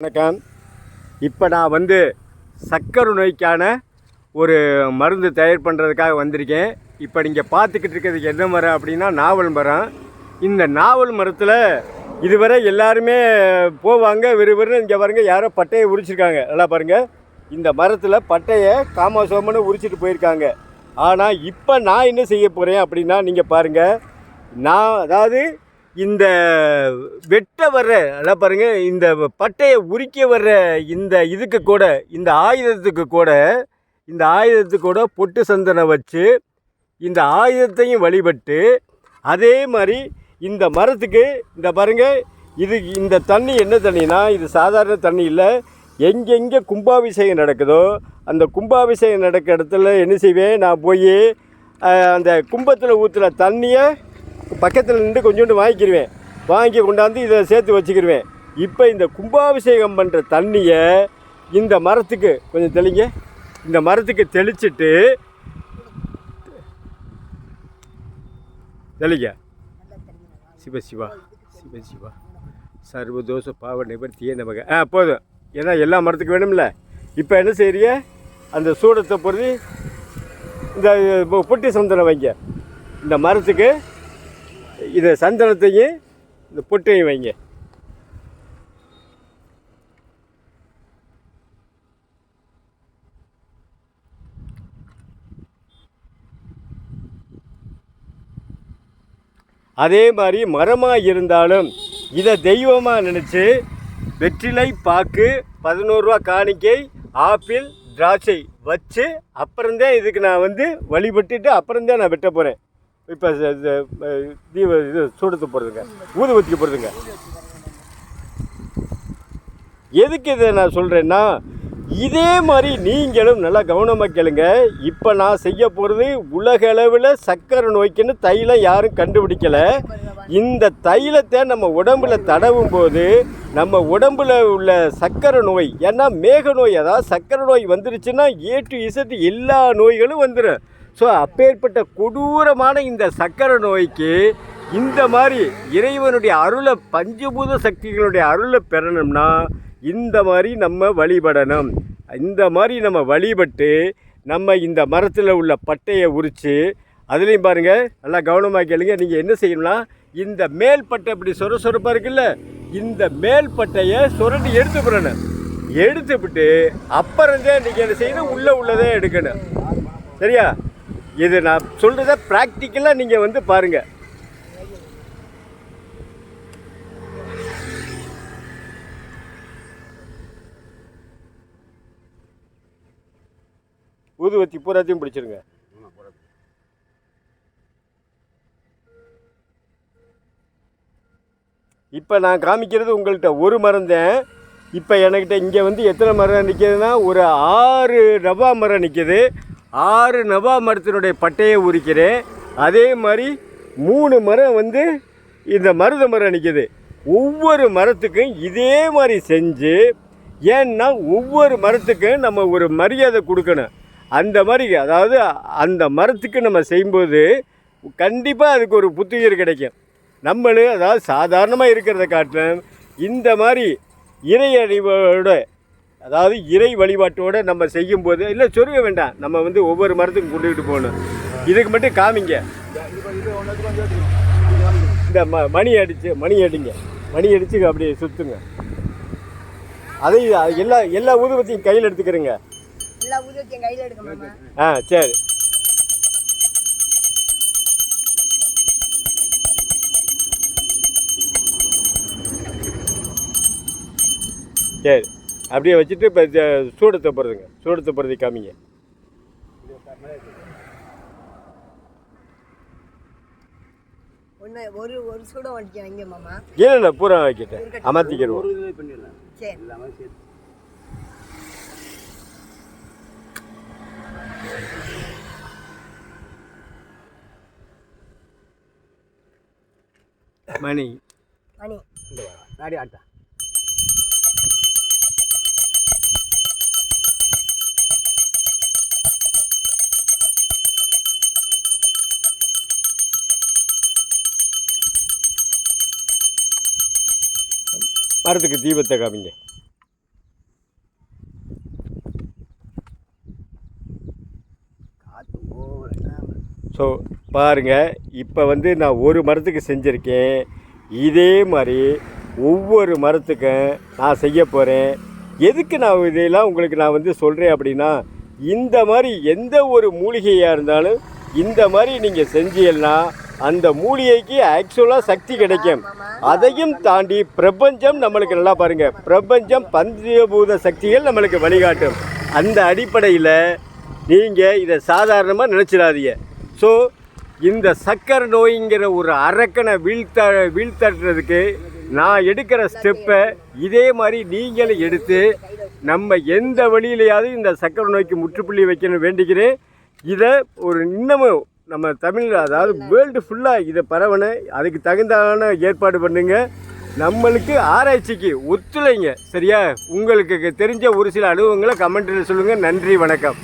வணக்கம். இப்போ நான் வந்து சக்கரை நோய்க்கான ஒரு மருந்து தயார் பண்ணுறதுக்காக வந்திருக்கேன். இப்போ நீங்கள் பார்த்துக்கிட்டு இருக்கிறது என்ன மரம் அப்படின்னா நாவல் மரம். இந்த நாவல் மரத்தில் இதுவரை எல்லாருமே போவாங்க விறுவிறுன்னு இங்கே பாருங்க யாரோ பட்டையை உரிச்சிருக்காங்க. நல்லா பாருங்கள் இந்த மரத்தில் பட்டையை காமாசோமன்னு உரிச்சிட்டு போயிருக்காங்க. ஆனால் இப்போ நான் என்ன செய்ய போகிறேன் அப்படின்னா நீங்கள் பாருங்கள் நான் அதாவது இந்த வெட்ட வர்ற அதான் பாருங்கள் இந்த பட்டையை உரிக்க வர்ற இந்த இதுக்கு கூட இந்த ஆயுதத்துக்கு கூட இந்த ஆயுதத்துக்கு கூட பொட்டு சந்தனை வச்சு இந்த ஆயுதத்தையும் வழிபட்டு அதே மாதிரி இந்த மரத்துக்கு இந்த பாருங்கள் இது இந்த தண்ணி என்ன தண்ணினா இது சாதாரண தண்ணி இல்லை எங்கெங்கே கும்பாபிஷேகம் நடக்குதோ அந்த கும்பாபிஷேகம் நடக்கிற இடத்துல என்ன செய்வேன் நான் போய் அந்த கும்பத்தில் ஊற்றுற தண்ணியை பக்கத்தில் நின்று கொஞ்சோண்டு வாங்கிக்கிடுவேன் வாங்கி கொண்டாந்து இதை சேர்த்து வச்சுக்கிடுவேன் இப்போ இந்த கும்பாபிஷேகம் பண்ணுற தண்ணியை இந்த மரத்துக்கு கொஞ்சம் தெளிங்க. இந்த மரத்துக்கு தெளிச்சிட்டு தெளிங்க. சிவ சிவா சிவ சிவா. சர்வதோஷ பாவ நிவர்த்தியே நமக்கு ஆ போதும். ஏன்னா எல்லா மரத்துக்கும் வேணும்ல. இப்போ என்ன செய்கிறீங்க அந்த சூடத்தை பொருதி இந்த பொட்டி சந்தனம் வைங்க. இந்த மரத்துக்கு இதை சந்தனத்தையும் இந்த பொட்டையும் வைங்க. அதே மாதிரி மரமாக இருந்தாலும் இதை தெய்வமாக நினச்சி வெற்றிலை பாக்கு பதினோருவா காணிக்கை ஆப்பிள் திராட்சை வச்சு அப்புறம்தான் இதுக்கு நான் வந்து வழிபட்டுட்டு அப்புறம்தான் நான் வெட்ட போகிறேன் இப்போ தீப இது சூடத்து போகிறதுங்க ஊதுபத்திக்கு போகிறதுங்க எதுக்கு இதை நான் சொல்கிறேன்னா இதே மாதிரி நீங்களும் நல்லா கவனமாக கேளுங்க. இப்போ நான் செய்ய போகிறது உலக அளவில் சர்க்கரை நோய்க்குன்னு தைலம் யாரும் கண்டுபிடிக்கலை. இந்த தைலத்தை நம்ம உடம்புல தடவும் போது நம்ம உடம்புல உள்ள சர்க்கரை நோய் ஏன்னா மேக நோய் அதாவது சக்கரை நோய் வந்துருச்சுன்னா ஏ டு இசட்டு எல்லா நோய்களும் வந்துடும் ஸோ அப்பேற்பட்ட கொடூரமான இந்த சக்கரை நோய்க்கு இந்த மாதிரி இறைவனுடைய அருளை பஞ்சபூத சக்திகளுடைய அருளை பெறணும்னா இந்த மாதிரி நம்ம வழிபடணும். இந்த மாதிரி நம்ம வழிபட்டு நம்ம இந்த மரத்தில் உள்ள பட்டையை உரித்து அதுலேயும் பாருங்கள் நல்லா கவனமாக கேளுங்க நீங்கள் என்ன செய்யணும்னா இந்த மேல் பட்டை இப்படி சொர சொரப்பாக இருக்குல்ல இந்த மேல் பட்டையை சுரண்டி எடுத்து போடணும் எடுத்துவிட்டு அப்புறம்தான் நீங்கள் என்ன செய்யணும் உள்ளே உள்ளதே எடுக்கணும். சரியா? இது நான் சொல்கிறத ப்ராக்டிக்கலாக நீங்கள் வந்து பாருங்கள் ஊதுவத்தி பூராத்தையும் பிடிச்சிருங்க. இப்போ நான் காமிக்கிறது உங்கள்கிட்ட ஒரு மரம் தான் இப்போ என்கிட்ட இங்கே வந்து எத்தனை மரம் நிற்கிதுன்னா ஒரு ஆறு ரவா மரம் நிற்கிது ஆறு நவா மரத்தினுடைய பட்டையை உரிக்கிறேன். அதே மாதிரி மூணு மரம் வந்து இந்த மருத மரம் நிற்கிது ஒவ்வொரு மரத்துக்கும் இதே மாதிரி செஞ்சு ஏன்னா ஒவ்வொரு மரத்துக்கும் நம்ம ஒரு மரியாதை கொடுக்கணும். அந்த மாதிரி அதாவது அந்த மரத்துக்கு நம்ம செய்யும்போது கண்டிப்பாக அதுக்கு ஒரு புத்துயிர் கிடைக்கும். நம்மளும் அதாவது சாதாரணமாக இருக்கிறத காட்டிலும் இந்த மாதிரி இறை அறிவோட அதாவது இறை வழிபாட்டோடு நம்ம செய்யும்போது இல்லை சொருக வேண்டாம் நம்ம வந்து ஒவ்வொரு மரத்துக்கும் கொண்டுக்கிட்டு போகணும். இதுக்கு மட்டும் காமிங்க. இந்த ம மணி அடித்து மணி அடிங்க. மணி அடித்து அப்படியே சுற்றுங்க அதை எல்லா எல்லா ஊதுபத்தியும் கையில் எடுத்துக்கிறேங்க. ஆ சரி. சரி. அப்படியே வச்சுட்டு இப்போ சூடத்தை போடுறதுங்க சூடத்தை போடுறது காமிங்க. ஒரு ஒரு சூடம் வண்டிக்க வைங்க மாமா. இல்லை இல்லை பூரா வைக்கிட்டேன் அமர்த்திக்கிடுவோம் சரி. மணி. மணி. நாடி ஆட்டா. மரத்துக்கு தீபத்தை காமிங்க. ஸோ பாருங்கள் இப்போ வந்து நான் ஒரு மரத்துக்கு செஞ்சுருக்கேன். இதே மாதிரி ஒவ்வொரு மரத்துக்கும் நான் செய்ய போகிறேன் எதுக்கு நான் இதையெல்லாம் உங்களுக்கு நான் வந்து சொல்கிறேன் அப்படின்னா இந்த மாதிரி எந்த ஒரு மூலிகையாக இருந்தாலும் இந்த மாதிரி நீங்கள் செஞ்சீங்கன்னா அந்த மூலிகைக்கு ஆக்சுவலாக சக்தி கிடைக்கும். அதையும் தாண்டி பிரபஞ்சம் நம்மளுக்கு நல்லா பாருங்கள் பிரபஞ்சம் பஞ்சபூத சக்திகள் நம்மளுக்கு வழிகாட்டும். அந்த அடிப்படையில் நீங்கள் இதை சாதாரணமாக நினச்சிடாதீங்க. ஸோ இந்த சக்கரை நோய்ங்கிற ஒரு அரக்கனை வீழ்த்த வீழ்த்தட்டுறதுக்கு நான் எடுக்கிற ஸ்டெப்பை இதே மாதிரி நீங்களும் எடுத்து நம்ம எந்த வழியிலையாவது இந்த சக்கரை நோய்க்கு முற்றுப்புள்ளி வைக்கணும் வேண்டிக்கிறேன். இதை ஒரு இன்னமும் நம்ம தமிழ் அதாவது வேர்ல்டு ஃபுல்லாக இதை பரவனை அதுக்கு தகுந்தான ஏற்பாடு பண்ணுங்க. நம்மளுக்கு ஆராய்ச்சிக்கு ஒத்துழைங்க சரியா? உங்களுக்கு தெரிஞ்ச ஒரு சில அனுபவங்களை கமெண்ட்டில் சொல்லுங்கள் நன்றி வணக்கம்.